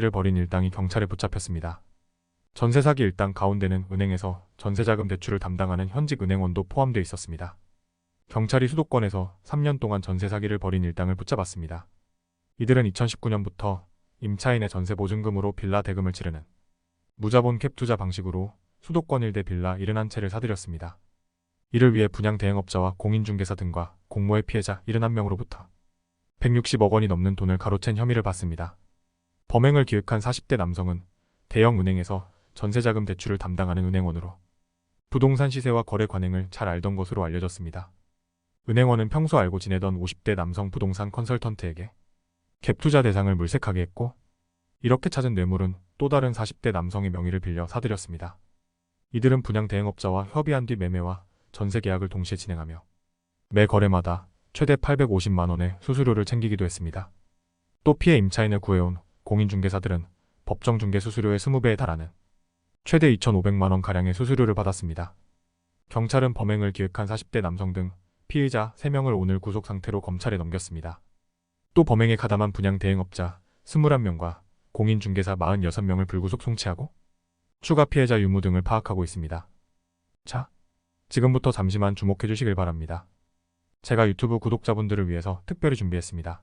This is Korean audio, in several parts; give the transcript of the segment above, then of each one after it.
를 벌인 일당이 경찰에 붙잡혔습니다. 전세 사기 일당 가운데는 은행에서 전세자금 대출을 담당하는 현직 은행원도 포함되어 있었습니다. 경찰이 수도권에서 3년 동안 전세 사기를 벌인 일당을 붙잡았습니다. 이들은 2019년부터 임차인의 전세 보증금으로 빌라 대금을 치르는 무자본 캡 투자 방식으로 수도권 일대 빌라 71채를 사들였습니다. 이를 위해 분양 대행업자와 공인중개사 등과 공모의 피해자 71명으로부터 160억 원이 넘는 돈을 가로챈 혐의를 받습니다. 범행을 기획한 40대 남성은 대형 은행에서 전세자금 대출을 담당하는 은행원으로 부동산 시세와 거래 관행을 잘 알던 것으로 알려졌습니다. 은행원은 평소 알고 지내던 50대 남성 부동산 컨설턴트에게 갭 투자 대상을 물색하게 했고 이렇게 찾은 뇌물은 또 다른 40대 남성의 명의를 빌려 사들였습니다. 이들은 분양 대행업자와 협의한 뒤 매매와 전세 계약을 동시에 진행하며 매 거래마다 최대 850만 원의 수수료를 챙기기도 했습니다. 또 피해 임차인을 구해온 공인중개사들은 법정 중개 수수료의 20배에 달하는 최대 2,500만 원 가량의 수수료를 받았습니다. 경찰은 범행을 기획한 40대 남성 등 피의자 3명을 오늘 구속 상태로 검찰에 넘겼습니다. 또 범행에 가담한 분양 대행업자 21명과 공인중개사 46명을 불구속 송치하고 추가 피해자 유무 등을 파악하고 있습니다. 자, 지금부터 잠시만 주목해 주시길 바랍니다. 제가 유튜브 구독자분들을 위해서 특별히 준비했습니다.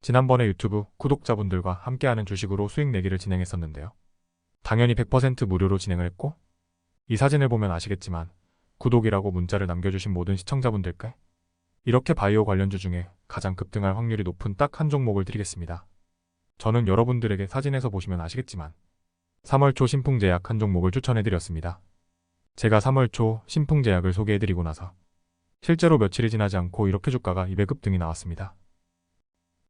지난번에 유튜브 구독자분들과 함께하는 주식으로 수익 내기를 진행했었는데요. 당연히 100% 무료로 진행을 했고 이 사진을 보면 아시겠지만 구독이라고 문자를 남겨주신 모든 시청자분들께 이렇게 바이오 관련주 중에 가장 급등할 확률이 높은 딱 한 종목을 드리겠습니다. 저는 여러분들에게 사진에서 보시면 아시겠지만 3월 초 신풍제약 한 종목을 추천해드렸습니다. 제가 3월 초 신풍제약을 소개해드리고 나서 실제로 며칠이 지나지 않고 이렇게 주가가 200급등이 나왔습니다.